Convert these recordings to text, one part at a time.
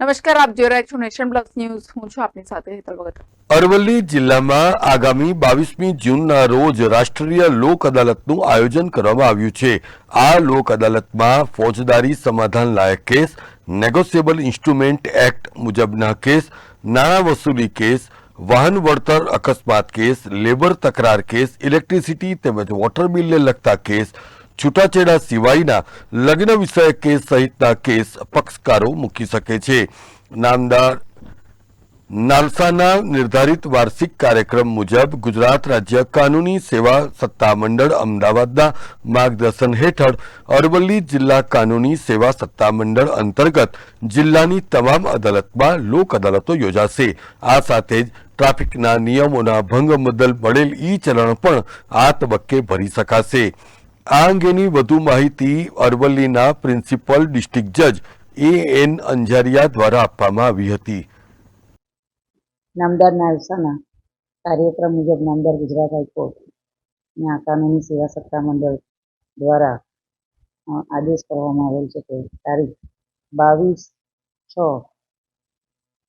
નમસ્કાર, આપ જોઈ રહ્યા છો નેશન પ્લસ ન્યૂઝ. હું છું આપની સાથે હેતલ ભગત. અરવલ્લી જિલ્લામાં આગામી બાવીસમી જૂનના રોજ રાષ્ટ્રીય લોક અદાલતનું આયોજન કરવામાં આવ્યું છે. આ લોક અદાલતમાં ફોજદારી સમાધાન લાયક કેસ, નેગોશિયેબલ ઇન્સ્ટ્રુમેન્ટ એક્ટ મુજબના કેસ, નાણાં વસૂલી કેસ, વાહન વળતર અકસ્માત કેસ, લેબર તકરાર કેસ, ઇલેક્ટ્રિસિટી તેમજ વોટર બિલને લગતા કેસ છૂટાછેડા સિવાયના લગ્ન વિષયક કેસ સહિતના કેસ પક્ષકારો મૂકી શકે છે. નામદાર નાલસાના નિર્ધારિત વાર્ષિક કાર્યક્રમ મુજબ ગુજરાત રાજ્ય કાનૂની સેવા સત્તામંડળ અમદાવાદના માર્ગદર્શન હેઠળ અરવલ્લી જિલ્લા કાનૂની સેવા સત્તામંડળ અંતર્ગત જિલ્લાની તમામ અદાલતમાં લોક અદાલતો યોજાશે. આ સાથે જ ટ્રાફિકના નિયમોના ભંગ બદલ મળેલ ઈ ચલણ પણ આ તબક્કે ભરી શકાશે. આ અંગેની વધુ માહિતી અરવલ્લીના પ્રિન્સિપલ ડિસ્ટ્રિક્ટ જજ એ એન અંજારિયા દ્વારા આપવામાં આવી હતી. નામદાર નાલસાના કાર્યક્રમ મુજબ નામદાર ગુજરાત હાઈકોર્ટના કાનૂની સેવા સત્તા મંડળ દ્વારા આદેશ કરવામાં આવેલ છે કે તારીખ બાવીસ છ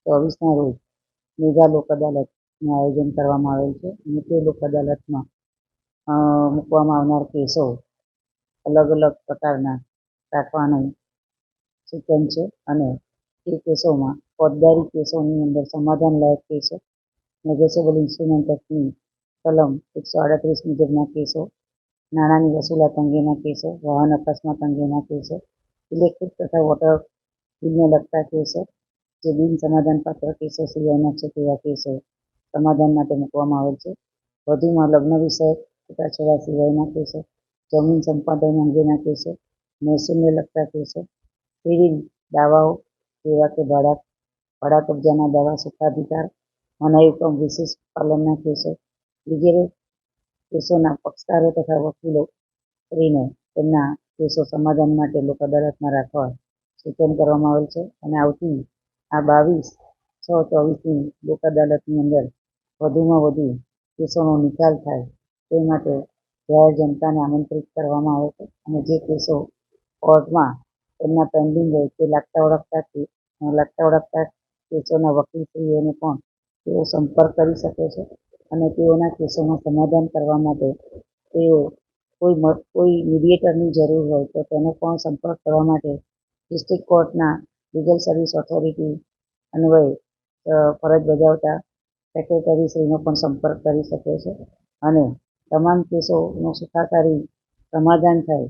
ચોવીસના રોજ મેગા લોક અદાલતનું આયોજન કરવામાં આવેલ છે અને તે લોક અદાલતમાં મૂકવામાં આવનાર કેસો અલગ અલગ પ્રકારના રાખવાનું સૂચન છે અને તે કેસોમાં ફોજદારી કેસોની અંદર સમાધાનલાયક કેસો નેગોશિયેબલ ઇન્સ્ટ્રુમેન્ટ એક્ટની કલમ એકસો આડત્રીસ મુજબના કેસો, નાણાંની વસૂલાત અંગેના કેસો, વાહન અકસ્માત અંગેના કેસો, ઇલેક્ટ્રિક તથા વોટર બિલને લગતા કેસો, જે બિન સમાધાનપાત્ર કેસો સિવાયના છે તેવા કેસો સમાધાન માટે મૂકવામાં આવેલ છે. વધુમાં લગ્ન વિષયક છૂટાછેડા સિવાયના કેસો જમીન સંપાદન અંગેના કેસો, મહેસૂલને લગતા કેસો વિવિધ દાવાઓ જેવા કે ભાડા ભાડા કબજાના દાવા સુખાધિકાર મનાયુકમ વિશેષ પાલનના કેસો વગેરે કેસોના પક્ષકારો તથા વકીલો કરીને તેમના કેસો સમાધાન માટે લોક અદાલતમાં રાખવા સૂચન કરવામાં આવેલ છે અને આવતી આ બાવીસ, છ ચોવીસની લોક અદાલતની અંદર વધુમાં વધુ કેસોનો નિકાલ થાય તે માટે જાહેર જનતાને આમંત્રિત કરવામાં આવે છે અને જે કેસો કોર્ટમાં એમના પેન્ડિંગ હોય તે લાગતા ઓળખતા લાગતા ઓળખતા કેસોના વકીલશ્રીઓને પણ તેઓ સંપર્ક કરી શકે છે અને તેઓના કેસોમાં સમાધાન કરવા માટે તેઓ કોઈ કોઈ મીડિયેટરની જરૂર હોય તો તેનો પણ સંપર્ક કરવા માટે ડિસ્ટ્રિક્ટ કોર્ટના લીગલ સર્વિસ ઓથોરિટી અન્વયે ફરજ બજાવતા સેક્રેટરીશ્રીનો પણ સંપર્ક કરી શકે છે અને તમામ કેસોનું સુખાકારી સમાધાન થાય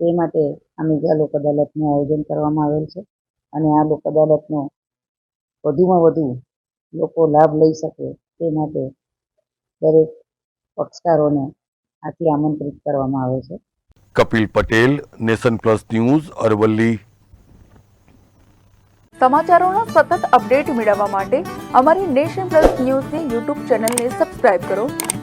તે માટે આ મેગા લોક અદાલતનું આયોજન કરવામાં આવેલ છે અને આ લોક અદાલતનો વધુમાં વધુ લોકો લાભ લઈ શકે તે માટે દરેક પક્ષકારોને આથી આમંત્રિત કરવામાં આવે છે. Kapil Patel nation plus news Aravalli. સમાચારોનો સતત અપડેટ મેળવવા માટે અમારી નેશન પ્લસ ન્યૂઝની યુટ્યુબ ચેનલને સબસ્ક્રાઇબ કરો.